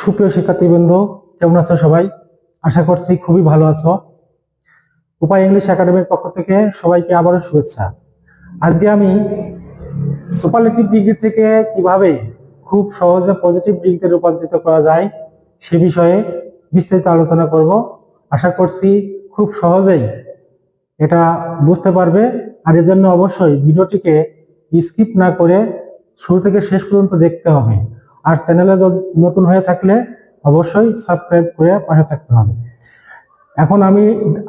সুপ্রিয় শিক্ষার্থীবৃন্দ, কেমন আছো সবাই? আশা করছি খুবই ভালো আছো। উপায় ইংলিশ একাডেমির পক্ষ থেকে সবাইকে আবারও শুভেচ্ছা। আজকে আমি সুপারলেটিভ ডিগ্রি থেকে কীভাবে খুব সহজে পজিটিভ ডিগ্রিতে রূপান্তরিত করা যায় সে বিষয়ে বিস্তারিত আলোচনা করব। আশা করছি খুব সহজেই এটা বুঝতে পারবে। আর এর জন্য অবশ্যই ভিডিওটিকে স্কিপ না করে শুরু থেকে শেষ পর্যন্ত দেখতে হবে। আর চ্যানেলে নতুন হয়ে থাকলে অবশ্যই সাবস্ক্রাইব করে পাশে থাকতে হবে। এখন আমি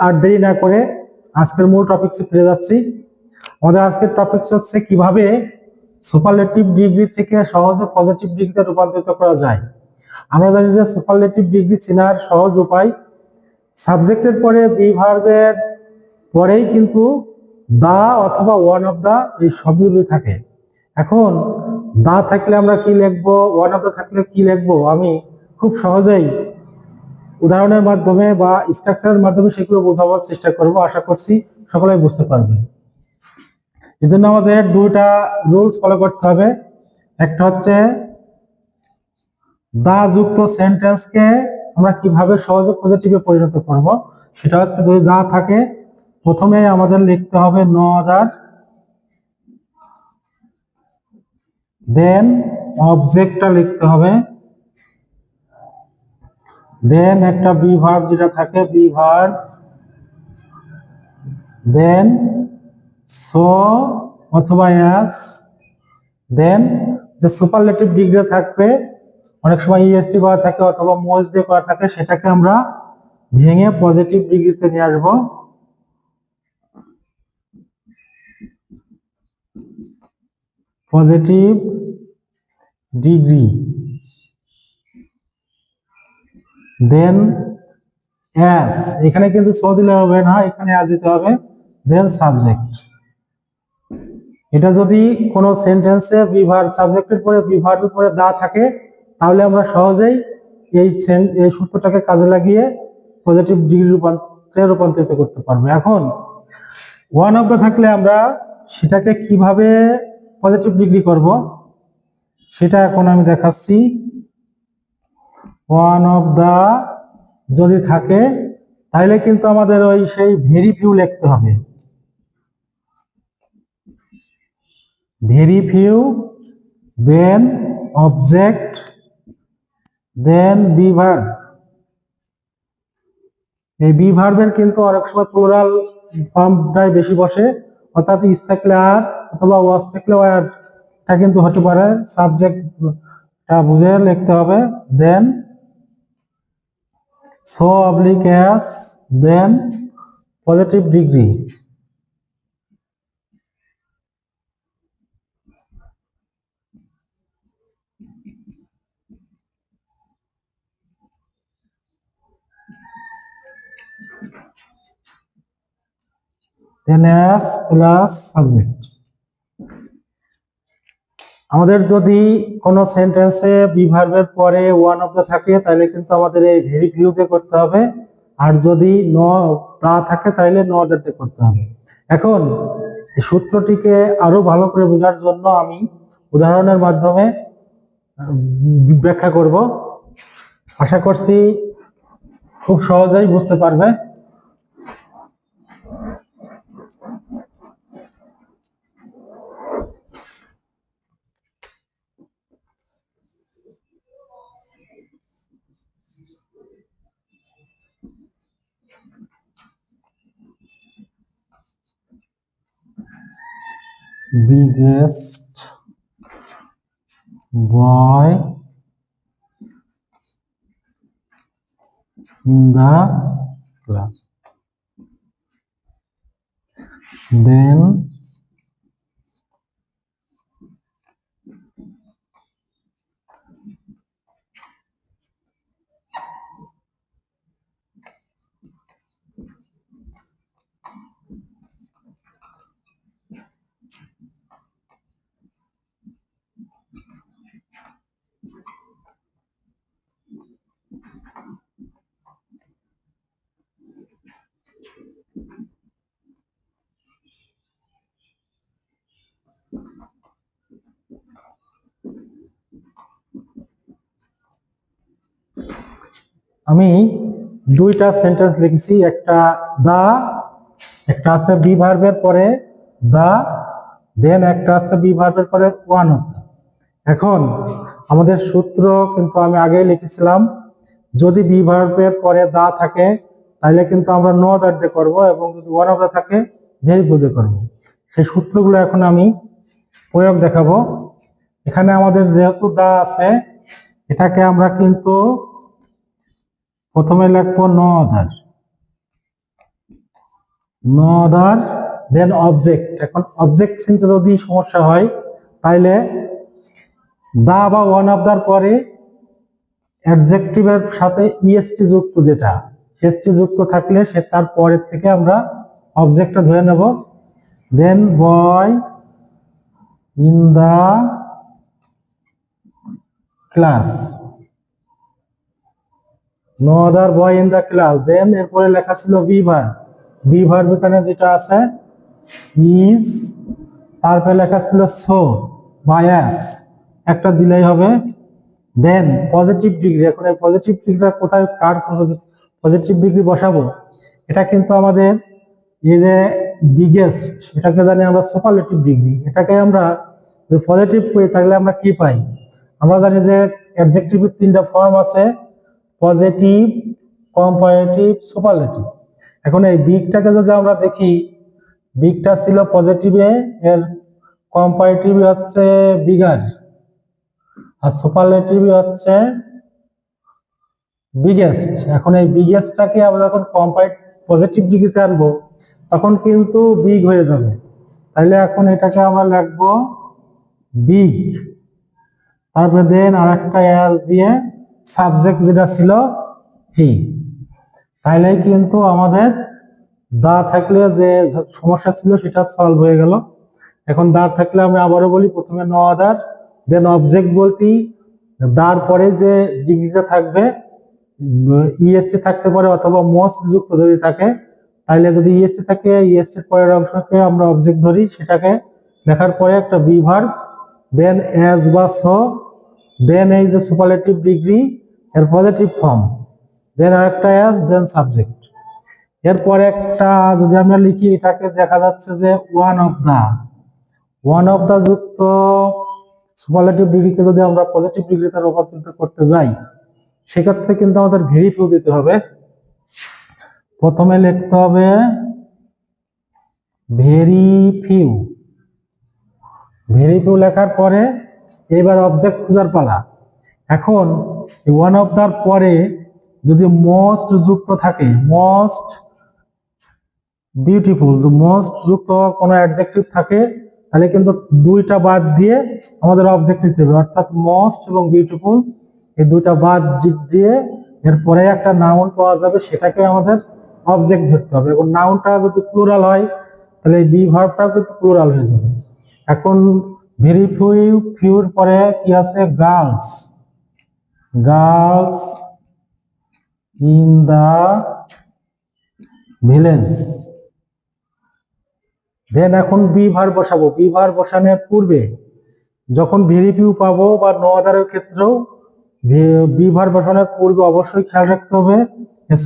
আর দেরি না করে আজকের মূল টপিকসে ফিরে যাচ্ছি। আমাদের আজকের টপিকস হচ্ছে কীভাবে সুপারলেটিভ ডিগ্রি থেকে সহজে পজিটিভ ডিগ্রিতে রূপান্তরিত করা যায়। আমরা জানি যে সুপারলেটিভ ডিগ্রি চেনার সহজ উপায় সাবজেক্টের পরে বি ভার্বের পরেই কিন্তু দা অথবা ওয়ান অফ দা এই শব্দগুলি থাকে। এখন দা থাকলে আমরা কি লিখব, ওয়ান অফ দা থাকলে কি লিখব, আমি খুব সহজেই উদাহরণের মাধ্যমে বা স্ট্রাকচারের মাধ্যমে সেগুলো বোঝাবার চেষ্টা করব। আশা করছি সকলে বুঝতে পারবে এই জন্য আমাদের দুইটা রুলস ফলো করতে হবে। একটা হচ্ছে দা যুক্ত সেন্টেন্সকে আমরা কীভাবে সহজে পজিটিভে পরিণত করব, সেটা হচ্ছে যদি দা থাকে, প্রথমে আমাদের লিখতে হবে নো আদার দেন অবজেক্টটা লিখতে হবে। দেন একটা বি ভার্ব যেটা থাকে বি ভার্ব দেন সো অথবা অ্যাস দেন যে সুপারলেটিভ ডিগ্রি থাকবে, অনেক সময় ইএসটি করা থাকে অথবা মোজ দিয়ে করা থাকে, সেটাকে আমরা ভেঙে পজিটিভ ডিগ্রিতে নিয়ে আসব। পজিটিভ ডিগ্রি দেন অ্যাস এখানে কিন্তু সো দিলে হবে না, এখানে অ্যাজ দিতে হবে। দেন সাবজেক্ট এটা যদি কোনো সেন্টেন্সে বিভার সাবজেক্টের পরে বিভার্বের পরে দা থাকে, তাহলে আমরা সহজেই এই এই সূত্রটাকে কাজে লাগিয়ে পজিটিভ ডিগ্রি রূপান্তরে রূপান্তরিত করতে পারব। এখন ওয়ান অফ দা থাকলে আমরা সেটাকে কীভাবে পজিটিভ ডিগ্রি করব। সেটা এখন আমি দেখাচ্ছি। ওয়ান অফ দা যদি থাকে, তাহলে কিন্তু আমাদের ওই সেই ভেরি ফিউ লিখতে হবে। Very few then object then be verb এই বিভার্বের কিন্তু অনেক সময় প্লোরাল ফর্মটাই বেশি বসে, অর্থাৎ ইস আর অথবা ওয়াজ থাকলে এটা কিন্তু হতে পারে। সাবজেক্টটা বুঝে লিখতে হবে। Then so oblique as then positive degree then as plus subject আমাদের যদি কোনো সেন্টেন্সে বিভার্বের পরে ওয়ান অফ দ্য থাকে, তাহলে কিন্তু আমাদের এই ভেরি ভিউতে করতে হবে। আর যদি ন তা থাকে, তাহলে ন অর্ডারতে করতে হবে। এখন, এই সূত্রটিকে আরও ভালো করে বোঝার জন্য আমি উদাহরণের মাধ্যমে ব্যাখ্যা করব। আশা করছি খুব সহজেই বুঝতে পারবে। Biggest boy in the class. Then আমি দুইটা সেন্টেন্স লিখেছি, একটা দা, একটা আছে বি ভার্বের পরে দা দেন একটা আছে বি ভার্বের পরে ওয়ান এখন আমাদের সূত্র কিন্তু আমি আগেই লিখেছিলাম, যদি বি ভার্বের পরে দা থাকে তাহলে কিন্তু আমরা নো দিয়ে করব এবং যদি ওয়ান অফ দা থাকে ভেরি দিয়ে করব। সেই সূত্রগুলো এখন আমি প্রয়োগ দেখাবো। এখানে আমাদের যেহেতু দা আছে, এটাকে আমরা কিন্তু প্রথমে লিখব no other no other then object এখন অবজেক্ট চিনতে যদি সমস্যা হয়, তাইলে দা বা ওয়ান অফ দার পরে অ্যাডজেক্টিভের সাথে ইএসটি যুক্ত যেটা এসটি যুক্ত থাকলে সে তার পরের থেকে আমরা অবজেক্টটা ধরে নেব। Then boy in the class no other boy in the class then এরপরে লেখা ছিল বি ভার বি ভার এখানে যেটা আছে ইজ তারপরে লেখা ছিল সো বায়াস একটা দিলেই হবে। দেন পজিটিভ ডিগ্রি এখন এই পজিটিভ ডিগ্রিটা কোথায়, কার পজিটিভ ডিগ্রি বসাবো? এটা কিন্তু আমাদের এই যে বিগেস্ট এটাকে জানি আমরা সুপারলেটিভ ডিগ্রি এটাকে আমরা পজিটিভ করি, তাহলে আমরা কি পাই? আমরা জানি যে অ্যাডজেক্টিভের তিনটা ফর্ম আছে। পজিটিভ কম্পারেটিভ সুপারলেটিভ এখন এই বিগটাকে যদি আমরা দেখি বিগটা ছিল পজিটিভে এর কম্পারেটিভ হচ্ছে বিগার। আর সুপারলেটিভ হচ্ছে বিগেস্ট এখন এই বিগেস্টটাকে আমরা যখন কম্পারেট পজিটিভ ডিগ্রিতে আনব, তখন কিন্তু বিগ হয়ে যাবে। তাহলে এখন এটাকে আমরা লিখব বিগ তারপরে দেন আর একটা দিয়ে সাবজেক্ট যেটা ছিল হি তাহলে কিন্তু আমাদের দা থাকলে যে সমস্যা ছিল সেটা সলভ হয়ে গেল। এখন দা থাকলে আমি আবারও বলি, প্রথমে ন আদার দেন অবজেক্ট বলতেই দার পরে যে ডিগ্রিটা থাকবে ইএসটি থাকতে পারে অথবা মোস্ট যুক্ত যদি থাকে তাহলে যদি ইএসটি থাকে ইএসটির পরের অংশকে আমরা অবজেক্ট ধরি, সেটাকে লেখার পরে একটা বি ভার্ব দেন অ্যাজ বা সো দেন এই যে সুপারলেটিভ ডিগ্রি এর পজিটিভ ফর্ম দেন আরেকটা অ্যাজ দেন সাবজেক্ট এরপরে একটা, যদি আমরা লিখি, এটাকে দেখা যাচ্ছে যে one of the one of the যুক্ত সুপারলেটিভ ডিগ্রিকে যদি আমরা পজিটিভ ডিগ্রিতে রূপান্তরিত করতে যাই, সেক্ষেত্রে কিন্তু আমাদের ভেরি ফিউ দিতে হবে। প্রথমে লিখতে হবে ভেরি ফিউ ভেরি ফিউ লেখার পরে এবার অবজেক্ট খোঁজার পালা। এখন ওয়ান অফ দার পরে যদি মোস্ট যুক্ত থাকে মোস্ট বিউটিফুল মোস্ট যুক্ত কোনো অ্যাডজেক্টিভ থাকে, তাহলে কিন্তু দুইটা বাদ দিয়ে আমাদের অবজেক্ট নিতে হবে। অর্থাৎ মোস্ট এবং বিউটিফুল এই দুইটা বাদ দিয়ে এরপরে একটা নাউন পাওয়া যাবে, সেটাকে আমাদের অবজেক্ট ধরতে হবে। এবং নাউনটা যদি প্লুরাল হয়, তাহলে এই বি কিন্তু প্লুরাল হয়ে যাবে। এখন ভেরি ফিউ ফিউর পরে কি আছে? Girls girls in the village. Then এখন বি ভার বসাবো। বি ভার বসানোর পূর্বে যখন ভেরি ফিউ পাবো বা নো আদারের ক্ষেত্রেও বি ভার বসানোর পূর্বে অবশ্যই খেয়াল রাখতে হবে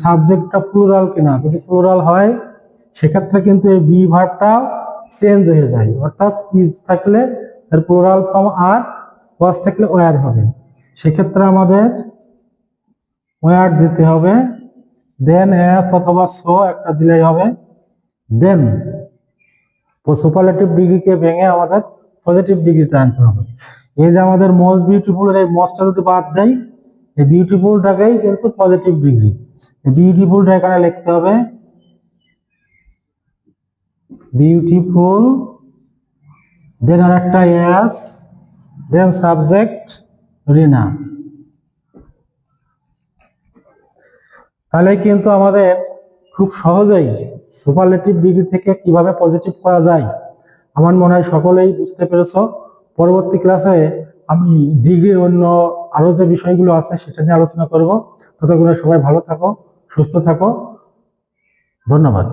সাবজেক্টটা প্লুরাল কিনা। যদি প্লুরাল হয়, সেক্ষেত্রে কিন্তু এই বি ভার্বটা চেঞ্জ হয়ে যায়। অর্থাৎ ইজ থাকলে এর প্লুরাল ফর্ম আর ওয়াজ থাকলে ওয়ার হবে। সেক্ষেত্রে আমাদের ওয়ার দিতে হবে দেন এস অথবা সো একটা দিলেই হবে দেন সুপারলেটিভ ডিগ্রিকে ভেঙে আমাদের পজিটিভ ডিগ্রিতে আনতে হবে। এই যে আমাদের মোস্ট বিউটিফুল এই মোস্টটা যদি বাদ দেয় এই বিউটিফুলটাকেই কিন্তু পজিটিভ ডিগ্রি বিউটিফুলটা এখানে লিখতে হবে বিউটিফুল দেন আর একটা এস দেন সাবজেক্ট রিনা তাহলে কিন্তু আমাদের খুব সহজেই সুপারলেটিভ ডিগ্রি থেকে কীভাবে পজিটিভ করা যায়, আমার মনে হয় সকলেই বুঝতে পেরেছ। পরবর্তী ক্লাসে আমি ডিগ্রির অন্য আরও যে বিষয়গুলো আছে সেটা নিয়ে আলোচনা করব। ততক্ষণে সবাই ভালো থাকো, সুস্থ থাকো। ধন্যবাদ।